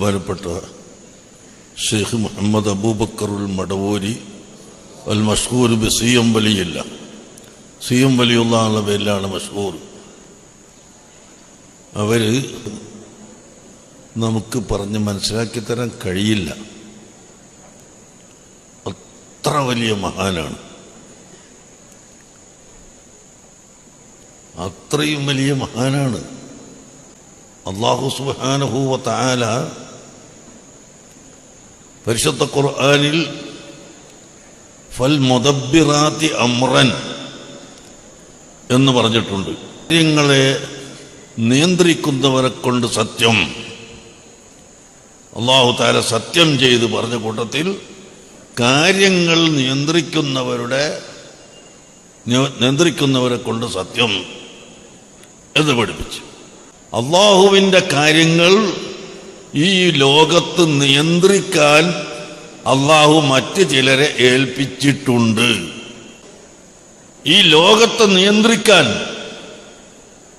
ബഹുമാനപ്പെട്ട ഷെയ്ഖ് മുഹമ്മദ് അബൂബക്കറുൽ മടവൂരി al Mashkoor B C M വലിയില്ല C M വലിയുള്ള ആളുടെ പേരിലാണ് മഷ്കൂർ അവർ നമുക്ക് പറഞ്ഞ് മനസ്സിലാക്കി തരാൻ കഴിയില്ല. അത്ര വലിയ മഹാനാണ്. അത്രയും വലിയ മഹാനാണ്. അള്ളാഹു സുബാനഹൂവ താല പരിശുദ്ധ ഖുർആനിൽ ഫൽ മുദബിറാത്തി അമ്രൻ എന്ന് പറഞ്ഞിട്ടുണ്ട്. കാര്യങ്ങളെ നിയന്ത്രിക്കുന്നവരെ കൊണ്ട് സത്യം. അള്ളാഹു താര സത്യം ചെയ്ത് പറഞ്ഞ കൂട്ടത്തിൽ കാര്യങ്ങൾ നിയന്ത്രിക്കുന്നവരുടെ നിയന്ത്രിക്കുന്നവരെ കൊണ്ട് സത്യം. എന്ന് പഠിപ്പിച്ചു. അള്ളാഹുവിന്റെ കാര്യങ്ങൾ ഈ ലോകത്ത് നിയന്ത്രിക്കാൻ അള്ളാഹു മറ്റ് ചിലരെ ഏൽപ്പിച്ചിട്ടുണ്ട്. ഈ ലോകത്തെ നിയന്ത്രിക്കാൻ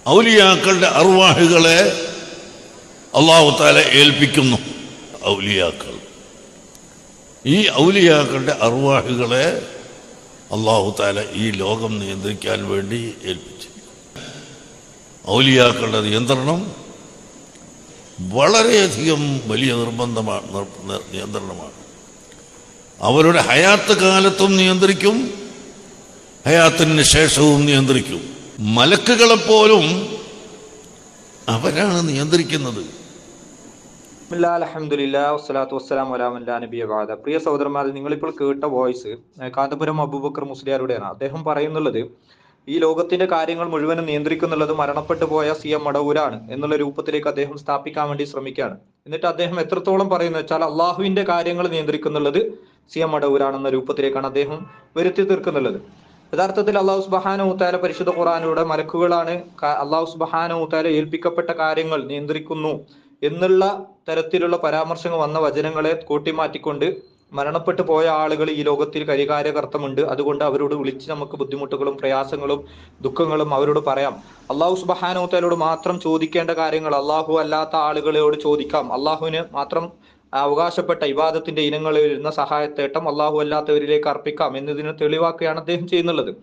ഔലിയാക്കളുടെ അർവാഹുകളെ അള്ളാഹു താല ഏൽപ്പിക്കുന്നു. ഔലിയാക്കൾ. ഈ ഔലിയാക്കളുടെ അർവാഹുകളെ അള്ളാഹു താല ഈ ലോകം നിയന്ത്രിക്കാൻ വേണ്ടി ഏൽപ്പിച്ചു ഔലിയാക്കളുടെ നിയന്ത്രണം വളരെയധികം വലിയ നിർബന്ധമാണ് നിർ- നിർ- നിയന്ത്രണമാണ്. അവരുടെ ഹയാത്ത് കാലത്തും നിയന്ത്രിക്കും ഹയാത്തിന് ശേഷവും നിയന്ത്രിക്കും. മലക്കുകളെപ്പോലും അവരാണ് നിയന്ത്രിക്കുന്നത്. പ്രിയ സഹോദരന്മാർ നിങ്ങളിപ്പോൾ കേട്ട വോയിസ് കാന്തപുരം അബൂബക്കർ മുസ്ലിയാരുടെയാണ്. അദ്ദേഹം പറയുന്നുള്ളത് ഈ ലോകത്തിന്റെ കാര്യങ്ങൾ മുഴുവനും നിയന്ത്രിക്കുന്നുള്ളത് മരണപ്പെട്ടു പോയ സി എം മടവൂരാണ് എന്നുള്ള രൂപത്തിലേക്ക് അദ്ദേഹം സ്ഥാപിക്കാൻ വേണ്ടി ശ്രമിക്കുകയാണ്. എന്നിട്ട് അദ്ദേഹം എത്രത്തോളം പറയുന്നത് വെച്ചാൽ അള്ളാഹുവിന്റെ കാര്യങ്ങൾ നിയന്ത്രിക്കുന്നുള്ളത് സി എം മടവൂരാണെന്ന രൂപത്തിലേക്കാണ് അദ്ദേഹം വരുത്തി തീർക്കുന്നുള്ളത്. യഥാർത്ഥത്തിൽ അള്ളാഹു സുബഹാന ഊത്താല പരിശുദ്ധ ഖുറാനിലൂടെ മലക്കുകളാണ് അള്ളാഹു സുബഹാന ഊത്താല ഏൽപ്പിക്കപ്പെട്ട കാര്യങ്ങൾ നിയന്ത്രിക്കുന്നു എന്നുള്ള തരത്തിലുള്ള പരാമർശങ്ങൾ വന്ന വചനങ്ങളെ കൂട്ടിമാറ്റിക്കൊണ്ട് മരണപ്പെട്ടു പോയ ആളുകൾ ഈ ലോകത്തിൽ കരികാര്യകർത്തമുണ്ട് അതുകൊണ്ട് അവരോട് വിളിച്ച് നമുക്ക് ബുദ്ധിമുട്ടുകളും പ്രയാസങ്ങളും ദുഃഖങ്ങളും അവരോട് പറയാം. അള്ളാഹു സുബഹാനോത്തലോട് മാത്രം ചോദിക്കേണ്ട കാര്യങ്ങൾ അള്ളാഹു അല്ലാത്ത ആളുകളോട് ചോദിക്കാം. അള്ളാഹുവിന് മാത്രം അവകാശപ്പെട്ട ഇബാദത്തിന്റെ ഇനങ്ങളിൽ വരുന്ന സഹായത്തേട്ടം അള്ളാഹു അല്ലാത്തവരിലേക്ക് അർപ്പിക്കാം എന്നതിന് തെളിവാക്കുകയാണ് അദ്ദേഹം ചെയ്യുന്നുള്ളത്.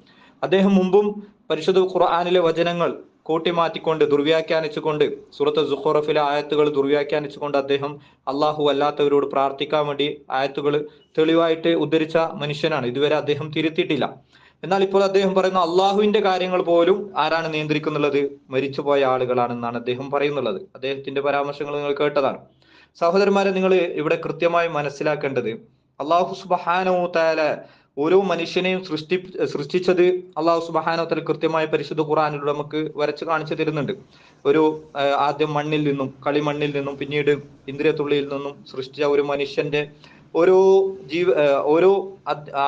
അദ്ദേഹം മുമ്പും പരിശുദ്ധ ഖുർആാനിലെ വചനങ്ങൾ കൂട്ടിമാറ്റിക്കൊണ്ട് ദുർവ്യാഖ്യാനിച്ചുകൊണ്ട് സൂറത്ത് ജുഹോറഫിലെ ആയത്തുകൾ ദുർവ്യാഖ്യാനിച്ചുകൊണ്ട് അദ്ദേഹം അള്ളാഹു അല്ലാത്തവരോട് പ്രാർത്ഥിക്കാൻ വേണ്ടി ആയത്തുകൾ തെളിവായിട്ട് ഉദ്ധരിച്ച മനുഷ്യനാണ്. ഇതുവരെ അദ്ദേഹം തിരുത്തിയിട്ടില്ല. എന്നാൽ ഇപ്പോൾ അദ്ദേഹം പറയുന്ന അള്ളാഹുവിന്റെ കാര്യങ്ങൾ പോലും ആരാണ് നിയന്ത്രിക്കുന്നുള്ളത്? മരിച്ചുപോയ ആളുകളാണെന്നാണ് അദ്ദേഹം പറയുന്നുള്ളത്. അദ്ദേഹത്തിന്റെ പരാമർശങ്ങൾ നിങ്ങൾ കേട്ടതാണ്. സഹോദരന്മാരെ നിങ്ങൾ ഇവിടെ കൃത്യമായി മനസ്സിലാക്കേണ്ടത് അള്ളാഹു സുബഹാനോ താല ഓരോ മനുഷ്യനെയും സൃഷ്ടി സൃഷ്ടിച്ചത് അള്ളാഹു സുബാനോത്തൽ കൃത്യമായ പരിശുദ്ധ ഖുറാനിലൂടെ നമുക്ക് വരച്ച് കാണിച്ചു തരുന്നുണ്ട്. ഒരു ആദ്യം മണ്ണിൽ നിന്നും കളിമണ്ണിൽ നിന്നും പിന്നീട് ഇന്ദ്രിയത്തുള്ളിയിൽ നിന്നും സൃഷ്ടിച്ച ഒരു മനുഷ്യന്റെ ഓരോ ജീവ ഓരോ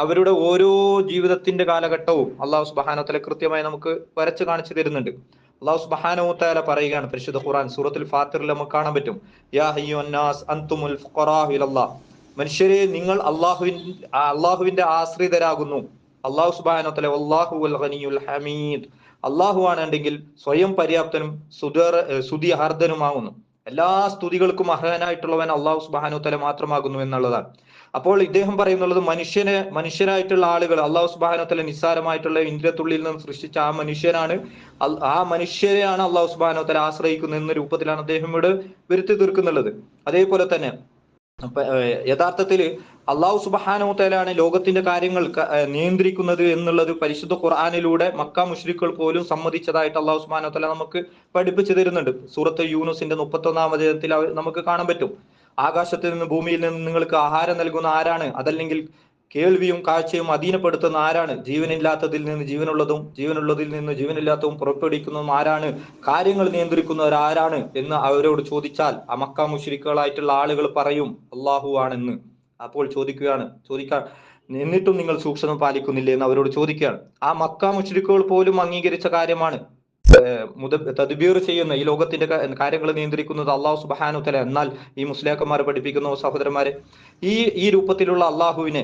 അവരുടെ ഓരോ ജീവിതത്തിന്റെ കാലഘട്ടവും അള്ളാഹു സുബാനോത്തല താല കൃത്യമായി നമുക്ക് വരച്ച് കാണിച്ചു തരുന്നുണ്ട്. അള്ളാഹു സുബ്ഹാനഹു വതആല പറയുകയാണ് പരിശുദ്ധ ഖുറാൻ സൂറത്തുൽ ഫാത്തിറിൽ നമുക്ക് കാണാൻ പറ്റും. മനുഷ്യരെ നിങ്ങൾ അള്ളാഹുവിൻ അള്ളാഹുവിന്റെ ആശ്രിതരാകുന്നു. അള്ളാഹു വൽ ഗനിയുൽ ഹമീദ്. അള്ളാഹു ആണെങ്കിൽ സ്വയം പര്യാപ്തനും സുദർ സുതിഹാർദ്ദനുമാകുന്നു എല്ലാ സ്തുതികൾക്കും അർഹനായിട്ടുള്ളവൻ അള്ളാഹു സുബ്ഹാനഹു തല മാത്രമാകുന്നു എന്നുള്ളതാണ്. അപ്പോൾ ഇദ്ദേഹം പറയുന്നുള്ളത് മനുഷ്യനെ മനുഷ്യരായിട്ടുള്ള ആളുകൾ അള്ളാഹു സുബാനോത്തല നിസ്സാരമായിട്ടുള്ള ഇന്ദ്രിയത്തുള്ളിൽ നിന്ന് സൃഷ്ടിച്ച ആ മനുഷ്യനാണ് ആ മനുഷ്യരെയാണ് അള്ളാഹു സുബാനോത്തല ആശ്രയിക്കുന്നത് എന്ന രൂപത്തിലാണ് അദ്ദേഹം ഇവിടെ വരുത്തി തീർക്കുന്നുള്ളത്. അതേപോലെ തന്നെ യഥാർത്ഥത്തിൽ അള്ളാഹു സുബഹാനോത്തേലാണ് ലോകത്തിന്റെ കാര്യങ്ങൾ നിയന്ത്രിക്കുന്നത് എന്നുള്ളത് പരിശുദ്ധ ഖുർആാനിലൂടെ മക്ക മുഷ്രിഖുകൾ പോലും സമ്മതിച്ചതായിട്ട് അള്ളാഹു സുബാനോത്തല നമുക്ക് പഠിപ്പിച്ചു തരുന്നുണ്ട്. സൂറത്ത് യൂനുസിന്റെ മുപ്പത്തൊന്നാം അവ- നമുക്ക് കാണാൻ പറ്റും. ആകാശത്തിൽ നിന്ന് ഭൂമിയിൽ നിന്ന് നിങ്ങൾക്ക് ആഹാരം നൽകുന്ന ആരാണ്? അതല്ലെങ്കിൽ കേൾവിയും കാഴ്ചയും അധീനപ്പെടുത്തുന്ന ആരാണ്? ജീവനില്ലാത്തതിൽ നിന്ന് ജീവനുള്ളതും ജീവനുള്ളതിൽ നിന്ന് ജീവനില്ലാത്തതും പുറപ്പെടുവിക്കുന്നതും ആരാണ്? കാര്യങ്ങൾ നിയന്ത്രിക്കുന്നവർ ആരാണ്? എന്ന് അവരോട് ചോദിച്ചാൽ ആ മക്ക മുഷിരിക്കുകളായിട്ടുള്ള ആളുകൾ പറയും അള്ളാഹു ആണെന്ന്. അപ്പോൾ ചോദിക്കുകയാണ് ചോദിക്കാൻ എന്നിട്ടും നിങ്ങൾ സൂക്ഷ്മം പാലിക്കുന്നില്ലേ? എന്ന് അവരോട് ചോദിക്കുകയാണ്. ആ മക്ക മുഷിരിക്കുകൾ പോലും അംഗീകരിച്ച കാര്യമാണ് തദ്ബീർ ചെയ്യുന്ന ഈ ലോകത്തിന്റെ കാര്യങ്ങൾ നിയന്ത്രിക്കുന്നത് അള്ളാഹു സുബാനുത്തല തല എന്നാൽ ഈ മുസ്ലിയാക്കന്മാരെ പഠിപ്പിക്കുന്ന സഹോദരന്മാരെ ഈ ഈ രൂപത്തിലുള്ള അള്ളാഹുവിനെ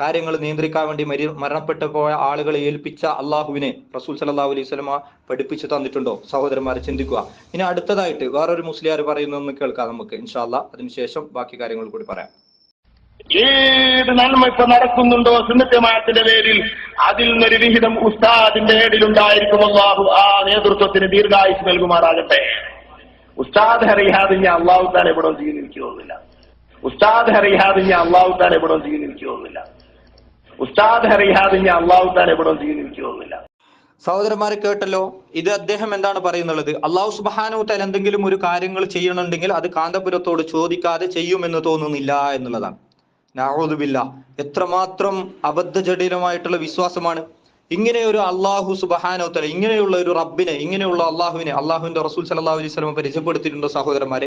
കാര്യങ്ങൾ നിയന്ത്രിക്കാൻ വേണ്ടി മരി മരണപ്പെട്ടു പോയ ആളുകളെ ഏൽപ്പിച്ച അള്ളാഹുവിനെ റസൂൽ സല്ലല്ലാഹു അലൈഹി സ്വലമ പഠിപ്പിച്ചു തന്നിട്ടുണ്ടോ? സഹോദരന്മാരെ ചിന്തിക്കുക. ഇനി അടുത്തതായിട്ട് വേറൊരു മുസ്ലിയാർ പറയുന്നതെന്ന് കേൾക്കാം നമുക്ക് ഇൻഷാല്ല അതിനുശേഷം ബാക്കി കാര്യങ്ങൾ കൂടി പറയാം. ഏത് നന്മ ഇപ്പൊ നടക്കുന്നുണ്ടോ സുന്നത്യമായത്തിന്റെ പേരിൽ അതിൽ നിന്നൊരു വിഹിതം ഉസ്താദിന്റെ ഏടിലുണ്ടായിരിക്കും. അള്ളാഹു ആ നേതൃത്വത്തിന് ദീർഘായുസ് നൽകുമാറാകട്ടെ. ഉസ്താദ് ഹറിയാതെ ഞാൻ അള്ളാഹു താൻ എവിടെ സ്വീകരിക്കുന്നില്ല ഉസ്താദ് ഹറിയാതെ ഞാൻ അള്ളാഹു താൻ എവിടെ സ്വീകരിക്കുന്നില്ല ഉസ്താദ് ഹറിയാതെ ഞാൻ അള്ളാഹു താൻ എവിടെ സ്വീകരിക്കുന്നില്ല സഹോദരന്മാരെ കേട്ടല്ലോ ഇത് അദ്ദേഹം എന്താണ് പറയുന്നുള്ളത്? അള്ളാഹു സുബാനു തല എന്തെങ്കിലും ഒരു കാര്യങ്ങൾ ചെയ്യണമെങ്കിൽ അത് കാന്തപുരത്തോട് ചോദിക്കാതെ ചെയ്യുമെന്ന് തോന്നുന്നില്ല എന്നുള്ളതാണ്. നാഹോദുബില്ല എത്രമാത്രം അബദ്ധജടിലമായിട്ടുള്ള വിശ്വാസമാണ്. ഇങ്ങനെ ഒരു അള്ളാഹു സുബഹാനോ തല ഇങ്ങനെയുള്ള ഒരു റബ്ബിനെ ഇങ്ങനെയുള്ള അള്ളാഹുവിനെ അള്ളാഹുവിന്റെ റസൂൽ സല്ലല്ലാഹു അലൈഹി വസല്ലം പരിചയപ്പെടുത്തിയിട്ടുണ്ടോ സഹോദരന്മാരെ?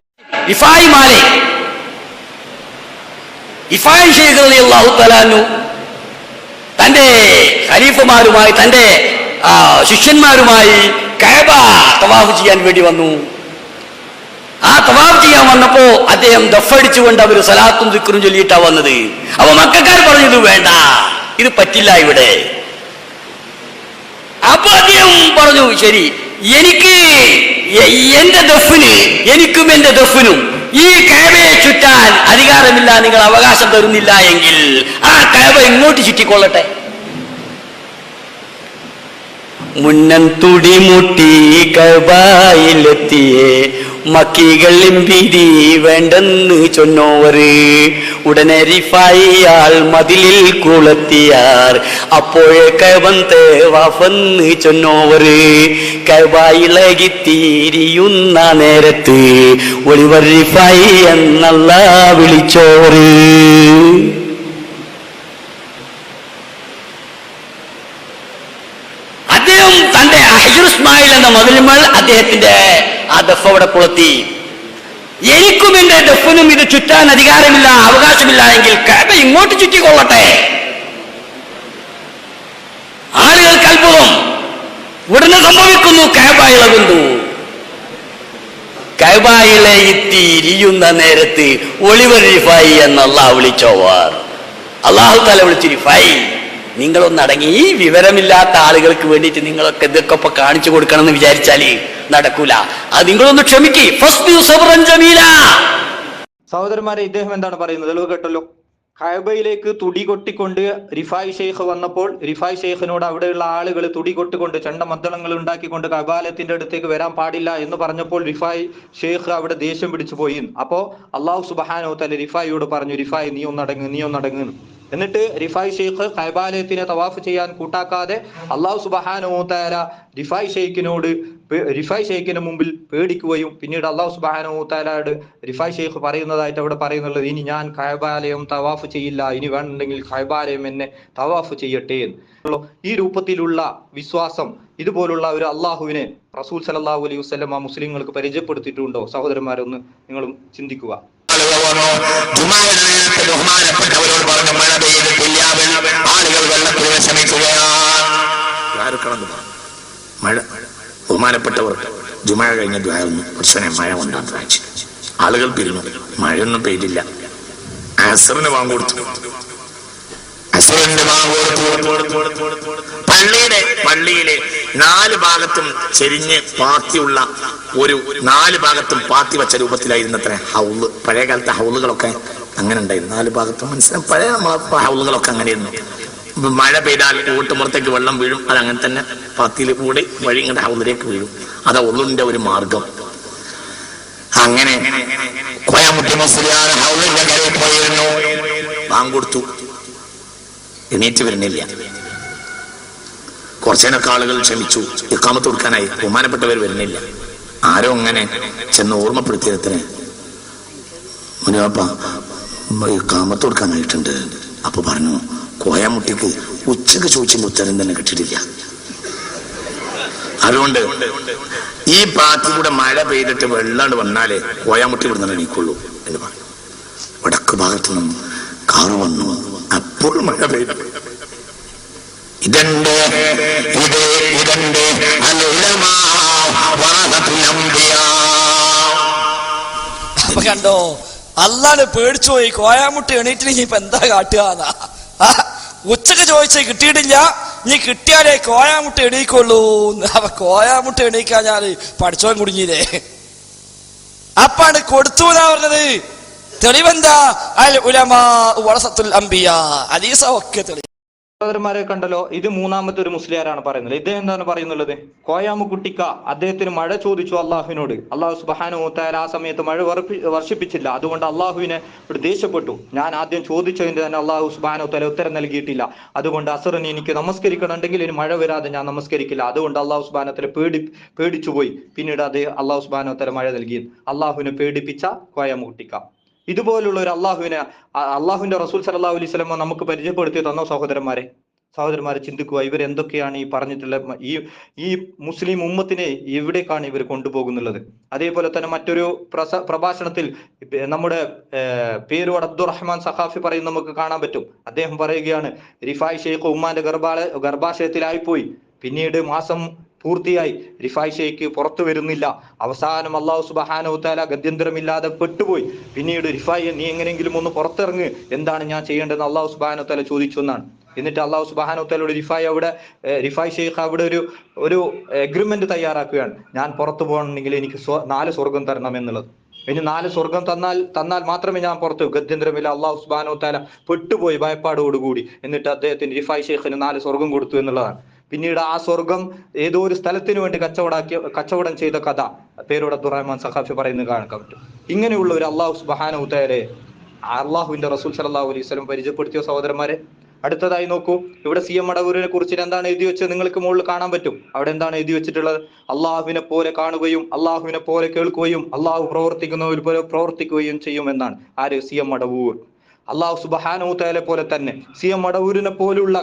ഇഫായി മാലെ ഇഫായി ഷെയ്ഖ് റളിയല്ലാഹു തആലാനു തന്റെ ഖലീഫമാരുമായി തന്റെ ശിഷ്യന്മാരുമായി കഅബ തവാഫ് ചെയ്യാൻ വേണ്ടി വന്നു. ആ തവാഫ് ചെയ്യാൻ വന്നപ്പോ അദ്ദേഹം ദഫടിച്ചുകൊണ്ട് അവർ സലാത്തും ദിക്റും ചൊല്ലിയിട്ടാ വന്നത്. അപ്പൊ മക്കാർ പറഞ്ഞു ഇത് വേണ്ട ഇത് പറ്റില്ല ഇവിടെ. അപ്പൊ അദ്ദേഹം പറഞ്ഞു ശരി എനിക്ക് എന്റെ ദഫിന് എനിക്കും എന്റെ ദഫിനും ഈ കഴവയെ ചുറ്റാൻ അധികാരമില്ല നിങ്ങൾ അവകാശം തരുന്നില്ല എങ്കിൽ ആ കഴവ ഇങ്ങോട്ട് ചുറ്റിക്കൊള്ളട്ടെ. മുന്നം തുടിമുട്ടി കവായിലെത്തിയേ മക്കികളും ഭീതി വേണ്ടെന്ന് ചൊന്നോവര് ഉടനെ റിഫായിയാൾ മതിലിൽ കുളത്തിയാർ. അപ്പോഴേ കവന്ത് വഫന്ന് ചൊന്നോവര് കവായിളകിത്തീരിയുന്ന നേരത്ത് ഒളിവർ റിഫായി എന്നല്ല വിളിച്ചോറ് എന്ന അദ്ദേഹത്തിന്റെ ആ ദഫ് അവിടെ പുളത്തി എനിക്കും എന്റെ ദഫിനും ഇത് ചുറ്റാൻ അധികാരമില്ല അവകാശമില്ല എങ്കിൽ കഥ ഇങ്ങോട്ട് ചുറ്റിക്കൊള്ളട്ടെ. ആളുകൾക്ക് അത്ഭുതം ഉടനെ സംഭവിക്കുന്നു കഅബ ഇളകുന്നു. കഅബയിലെ ഇരിയുന്ന നേരത്ത് ഒളിവർ റിഫായി എന്ന് വിളിച്ചോവാർ. അള്ളാഹു തല വിളിച്ചു റിഫായി. നിങ്ങളൊന്ന് അടങ്ങി ഈ വിവരമില്ലാത്ത ആളുകൾക്ക് വേണ്ടിയിട്ട് നിങ്ങളൊക്കെ ഇതൊക്കെ ഇപ്പൊ കാണിച്ചു കൊടുക്കണം എന്ന് വിചാരിച്ചാൽ നടക്കൂല. അത് നിങ്ങളൊന്ന് ക്ഷമിക്ക്. സഹോദരന്മാരെ ഇദ്ദേഹം എന്താണ് പറയുന്നത്? തെളിവ് കേട്ടല്ലോ. ഖൈബയിലേക്ക് തുടി കൊട്ടിക്കൊണ്ട് റിഫായ് ഷെയ്ഖ് വന്നപ്പോൾ റിഫായ് ഷെയ്ഖിനോട് അവിടെയുള്ള ആളുകൾ തുടി കൊട്ടിക്കൊണ്ട് ചെണ്ടമദ്ദളങ്ങൾ ഉണ്ടാക്കിക്കൊണ്ട് കബാലത്തിന്റെ അടുത്തേക്ക് വരാൻ പാടില്ല എന്ന് പറഞ്ഞപ്പോൾ റിഫായ് ഷെയ്ഖ് അവിടെ ദേഷ്യം പിടിച്ചു പോയി അപ്പോ അള്ളാഹു സുബാനോ തന്നെ റിഫായിയോട് പറഞ്ഞു റിഫായ് നീ ഒന്നടങ്ങ് നീ ഒന്നടങ്ങ് എന്നിട്ട് റിഫായ് ഷെയ്ഖ് കൈബാലയത്തിനെ തവാഫ് ചെയ്യാൻ കൂട്ടാക്കാതെ അള്ളാഹു സുബാനോത്താര റിഫായ് ഷെയ്ഖിനോട് റിഫായ് ഷെയ്ഖിന് മുമ്പിൽ പേടിക്കുകയും പിന്നീട് അള്ളാഹു സുബാനോത്താരോട് റിഫായ് ഷെയ്ഖ് പറയുന്നതായിട്ട് അവിടെ പറയുന്നുള്ളത് ഇനി ഞാൻ കൈബാലയം തവാഫ് ചെയ്യില്ല ഇനി വേണമെങ്കിൽ കൈബാലയം എന്നെ തവാഫ് ചെയ്യട്ടെ എന്ന്. ഈ രൂപത്തിലുള്ള വിശ്വാസം ഇതുപോലുള്ള ഒരു അള്ളാഹുവിനെ റസൂൽ സലല്ലാഹു അലൈഹി വസ്ലം ആ മുസ്ലിങ്ങൾക്ക് പരിചയപ്പെടുത്തിയിട്ടുണ്ടോ? സഹോദരന്മാരൊന്ന് നിങ്ങളും ചിന്തിക്കുക. മഴ ബഹുമാനപ്പെട്ടവർ ജുമഴ കഴിഞ്ഞ ദ്വാരുന്നു കുറച്ചനെ മഴ കൊണ്ടാൻ വായിച്ചു ആളുകൾ പിരിഞ്ഞു മഴയൊന്നും പെയ്തില്ല. അസറിന് വാങ്ങുകൊടുത്തു വാങ്ങിക്കൊടുത്തു പള്ളിയുടെ പള്ളിയിലെ നാല് ഭാഗത്തും ചെരിഞ്ഞ് പാത്തിയുള്ള ഒരു നാല് ഭാഗത്തും പാത്തി വെച്ച രൂപത്തിലായിരുന്നത്ര ഹൗൾ. പഴയ കാലത്തെ ഹൗളുകളൊക്കെ അങ്ങനെ ഉണ്ടായിരുന്നു. നാല് ഭാഗത്തും മനസ്സിലായി പഴയ നമ്മളെ ഹൗളുകളൊക്കെ അങ്ങനെയായിരുന്നു. മഴ പെയ്താൽ ഊട്ടുമ്പുറത്തേക്ക് വെള്ളം വീഴും. അതങ്ങനെ തന്നെ പത്തിൽ കൂടി വഴി ഇങ്ങോട്ട് ഹൗളിലേക്ക് വീഴും. അത് ഉള്ളിന്റെ ഒരു മാർഗം. അങ്ങനെ കോയമുട്ടി മുസ്ലിയാർ വാങ്കൊടുത്തു എണീറ്റ് വരുന്നില്ല. കുറച്ചേനൊക്കെ ആളുകൾ ക്ഷമിച്ചു. ഇക്കാമത്ത് കൊടുക്കാനായി ബഹുമാനപ്പെട്ടവർ വരുന്നില്ല. ആരോ അങ്ങനെ ചെന്ന് ഓർമ്മപ്പെടുത്തിയതിന് മുനിയപ്പ ഇക്കാമത്ത് കൊടുക്കാനായിട്ടുണ്ട്. അപ്പൊ പറഞ്ഞു കോയാമുട്ടിക്ക് ഉച്ചയ്ക്ക് ചോദിച്ചതിന്റെ ഉത്തരം തന്നെ കിട്ടിയിട്ടില്ല. അതുകൊണ്ട് ഈ പാത്തി കൂടെ മഴ പെയ്തിട്ട് വെള്ളാണ്ട് വന്നാലേ കോയാമുട്ടി ഇവിടുന്ന് എണീക്കുള്ളൂ എന്ന് പറഞ്ഞു. വടക്ക് ഭാഗത്ത് നിന്നും കാറ് വന്നു. അപ്പോൾ മഴ പെയ്തു. ഇതണ്ട് ഇത് ഇതണ്ട് കണ്ടോ? അല്ലാണ്ട് പേടിച്ചു പോയി. കോയാമുട്ടി എണീറ്റില്ലെങ്കിൽ ഇപ്പൊ എന്താ കാട്ടുക ഉച്ചയ്ക്ക് ചോദിച്ച് കിട്ടിയിട്ടില്ല. നീ കിട്ടിയാലേ കോയാമുട്ട എണീക്കുള്ളൂ അപ്പൊ അവ എണീക്കാൻ ഞാൻ പഠിച്ചോൻ കുടുങ്ങിയില്ലേ? അപ്പാണ് കൊടുത്തു എന്നാ പറഞ്ഞത്. തെളിവെന്താ? അൽ ഉലമാ വറസത്തുൽ അംബിയ. അലീസ ഒക്കെ തെളിവ്. സഹോദരന്മാരെ കണ്ടല്ലോ ഇത് മൂന്നാമത്തെ ഒരു മുസ്ലിയാരാണ് പറയുന്നത്. ഇദ്ദേഹം എന്താണ് പറയുന്നുള്ളത്? കോയാമുകുട്ടിക്ക അദ്ദേഹത്തിന് മഴ ചോദിച്ചു അള്ളാഹുവിനോട്. അള്ളാഹു സുബാനു മുത്തായ ആ സമയത്ത് മഴ വർഷിപ്പിച്ചില്ല. അതുകൊണ്ട് അള്ളാഹുവിനെ ഒരു ദേഷ്യപ്പെട്ടു. ഞാൻ ആദ്യം ചോദിച്ചതിന് തന്നെ അള്ളാഹു സുബാനു തല ഉത്തരം നൽകിയിട്ടില്ല. അതുകൊണ്ട് അസറിന് എനിക്ക് നമസ്കരിക്കണമെങ്കിൽ ഇനി മഴ വരാതെ ഞാൻ നമസ്കരിക്കില്ല. അതുകൊണ്ട് അള്ളാഹു സുബാനത്തല പേടി പേടിച്ചുപോയി. പിന്നീട് അത് അള്ളാഹു സുബാനു മഴ നൽകി. അള്ളാഹുവിനെ പേടിപ്പിച്ച കോയാമുകുട്ടിക്ക. ഇതുപോലുള്ള ഒരു അള്ളാഹുവിനെ അള്ളാഹുവിന്റെ റസൂൽ സല്ലല്ലാഹു അലൈഹി സ്വലമ നമുക്ക് പരിചയപ്പെടുത്തി തന്ന സഹോദരന്മാരെ? സഹോദരന്മാരെ ചിന്തിക്കുക ഇവർ എന്തൊക്കെയാണ് ഈ പറഞ്ഞിട്ടുള്ള ഈ ഈ മുസ്ലിം ഉമ്മത്തിനെ എവിടേക്കാണ് ഇവർ കൊണ്ടുപോകുന്നുള്ളത്? അതേപോലെ തന്നെ മറ്റൊരു പ്രസ പ്രഭാഷണത്തിൽ നമ്മുടെ പേരു അബ്ദുറഹ്മാൻ സഖാഫി പറയുന്നത് നമുക്ക് കാണാൻ പറ്റും. അദ്ദേഹം പറയുകയാണ് റിഫായ് ഷെയ്ഖ് ഉമ്മാന്റെ ഗർഭാല ഗർഭാശയത്തിലായിപ്പോയി. പിന്നീട് മാസം പൂർത്തിയായി. റിഫായ് ഷെയ്ഖ് പുറത്തു വരുന്നില്ല. അവസാനം അള്ളാഹു സുബഹാനവുത്താല ഗത്യന്തരമില്ലാതെ പെട്ടുപോയി. പിന്നീട് റിഫായ് നീ എങ്ങനെയെങ്കിലും ഒന്ന് പുറത്തിറങ്ങ്. എന്താണ് ഞാൻ ചെയ്യേണ്ടതെന്ന് അള്ളാഹു സുബഹാനവുത്താല ചോദിച്ചു എന്നാണ്. എന്നിട്ട് അള്ളാഹു സുബഹാനവുത്താലോട് റിഫായ് അവിടെ റിഫായി റിഫായ് ഷെയ്ഖ് അവിടെ ഒരു ഒരു എഗ്രിമെന്റ് തയ്യാറാക്കുകയാണ്. ഞാൻ പുറത്തു പോകണമെങ്കിൽ എനിക്ക് നാല് സ്വർഗം തരണം എന്നുള്ളത്. ഇനി നാല് സ്വർഗം തന്നാൽ തന്നാൽ മാത്രമേ ഞാൻ പുറത്തു ഗത്യന്തരമില്ല അള്ളാഹു സുബാനോ പെട്ടുപോയി ഭയപ്പാടോടുകൂടി. എന്നിട്ട് അദ്ദേഹത്തിന് റിഫായ് ഷെയ്ഖിന് നാല് സ്വർഗം കൊടുത്തു എന്നുള്ളതാണ്. പിന്നീട് ആ സ്വർഗം ഏതോ ഒരു സ്ഥലത്തിന് വേണ്ടി കച്ചവടാക്കിയ കച്ചവടം ചെയ്ത കഥ. പേരോട് അബ്ദുറഹ്മാൻ സഖാഫി പറയുന്നത് കാണാൻ പറ്റും ഇങ്ങനെയുള്ള ഒരു അള്ളാഹു സുബാനോത്താരെ അള്ളാഹുവിന്റെ റസൂൽ സല്ലല്ലാഹു അലൈഹി വസല്ലം പരിചയപ്പെടുത്തിയ സഹോദരന്മാരെ അടുത്തതായി നോക്കൂ. ഇവിടെ സി എം മടവൂരിനെ കുറിച്ച് എന്താണ് എഴുതി വെച്ചത്? നിങ്ങൾക്ക് മുകളിൽ കാണാൻ പറ്റും. അവിടെ എന്താണ് എഴുതി വെച്ചിട്ടുള്ളത്? അള്ളാഹുവിനെ പോലെ കാണുകയും അള്ളാഹുവിനെ പോലെ കേൾക്കുകയും അള്ളാഹു പ്രവർത്തിക്കുന്നവർ പോലെ പ്രവർത്തിക്കുകയും ചെയ്യും എന്നാണ് ആര്? സി എം മടവൂർ അള്ളാഹു സുബഹാനൂത്തലെ പോലെ തന്നെ സി എം മടവൂരിനെ പോലുള്ള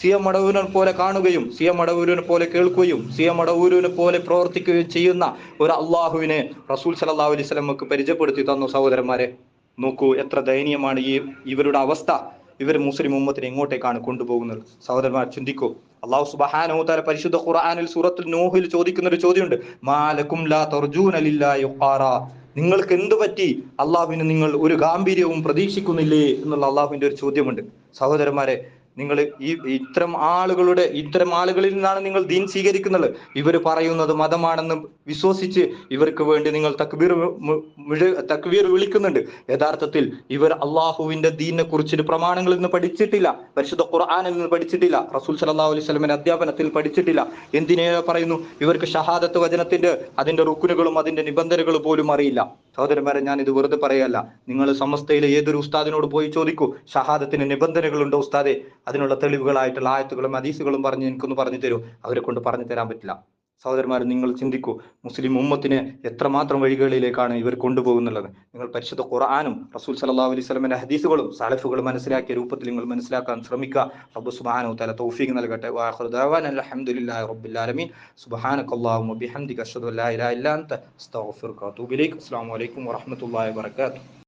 സി എം മടവൂരിനെ പോലെ കാണുകയും സി എം മടവൂരിനെ പോലെ കേൾക്കുകയും സി എം മടവൂരിനെ പോലെ പ്രവർത്തിക്കുകയും ചെയ്യുന്ന ഒരു അള്ളാഹുവിനെ റസൂൽ സല്ലല്ലാഹു അലൈഹി സ്വലമക്ക് പരിചയപ്പെടുത്തി തന്നു. സഹോദരന്മാരെ നോക്കൂ എത്ര ദയനീയമാണ് ഈ ഇവരുടെ അവസ്ഥ. ഇവർ മുസ്ലിം ഉമ്മത്തിനെ എങ്ങോട്ടേക്കാണ് കൊണ്ടുപോകുന്നത്? സഹോദരന്മാർ ചിന്തിക്കൂ. അള്ളാഹു സുബ്ഹാനഹു തആല പരിശുദ്ധ ഖുർആനിൽ സൂറത്തുൽ നൂഹിൽ ചോദിക്കുന്ന ഒരു ചോദ്യമുണ്ട്. മാലക്കും ലാ തർജൂന ലില്ലാഹി ഖാറാ. നിങ്ങൾക്ക് എന്ത് പറ്റി? അള്ളാഹുവിന് നിങ്ങൾ ഒരു ഗാംഭീര്യവും പ്രതീക്ഷിക്കുന്നില്ലേ എന്നുള്ള അള്ളാഹുവിന്റെ ഒരു ചോദ്യമുണ്ട്. സഹോദരന്മാരെ നിങ്ങൾ ഈ ഇത്തരം ആളുകളുടെ ഇത്തരം ആളുകളിൽ നിന്നാണ് നിങ്ങൾ ദീൻ സ്വീകരിക്കുന്നത്. ഇവർ പറയുന്നത് മതമാണെന്ന് വിശ്വസിച്ച് ഇവർക്ക് വേണ്ടി നിങ്ങൾ തക്ബീർ തക്ബീർ വിളിക്കുന്നുണ്ട്. യഥാർത്ഥത്തിൽ ഇവർ അള്ളാഹുവിന്റെ ദീനിനെ കുറിച്ച് പ്രമാണങ്ങളിൽ നിന്ന് പഠിച്ചിട്ടില്ല. പരിശുദ്ധ ഖുർആാനിൽ നിന്ന് പഠിച്ചിട്ടില്ല. റസൂൽ സല്ലല്ലാഹു അലൈഹി വസല്ലമയുടെ അധ്യാപനത്തിൽ പഠിച്ചിട്ടില്ല. എന്തിനേറെ പറയുന്നു? ഇവർക്ക് ഷഹാദത്ത് വചനത്തിന്റെ അതിന്റെ റുക്കുനുകളും അതിന്റെ നിബന്ധനകളും പോലും അറിയില്ല. സഹോദരന്മാരെ ഞാൻ ഇത് വെറുതെ പറയല്ല നിങ്ങൾ സമസ്തയിലെ ഏതൊരു ഉസ്താദിനോട് പോയി ചോദിക്കൂ. ഷഹാദത്തിന് നിബന്ധനകളുണ്ടോ ഉസ്താദെ? അതിനുള്ള തെളിവുകളായിട്ടുള്ള ആയത്തുകളും ഹദീസുകളും പറഞ്ഞ് എനിക്കൊന്ന് പറഞ്ഞു തരൂ. അവരെ കൊണ്ട് പറഞ്ഞു തരാൻ പറ്റില്ല. സഹോദരന്മാർ നിങ്ങൾ ചിന്തിക്കൂ മുസ്ലിം ഉമ്മത്തിനെ എത്രമാത്രം വഴികളിലേക്കാണ് ഇവർ കൊണ്ടുപോകുന്നുള്ളത്? നിങ്ങൾ പരിശുദ്ധ ഖുർആാനും റസൂൽ സല്ലാ അലൈഹി സ്വലമിന്റെ ഹദീസുകളും സാലഫുകളും മനസ്സിലാക്കിയ രൂപത്തിൽ നിങ്ങൾ മനസ്സിലാക്കാൻ ശ്രമിക്കുക. റബ്ബു സുബാന തൗഫീഖ് നൽകട്ടെ. റബ്ബിൽ ആലമീൻ. സുബ്ഹാനകല്ലാഹുമ്മ ബിഹംദിക അഷ്ഹദു അല്ലാ ഇലാഹ ഇല്ല അൻത. അസ്തഗ്ഫിറുക അസ്സലാമു അലൈക്കും വറഹ്മത്തുള്ളാഹി വബറകാതുഹു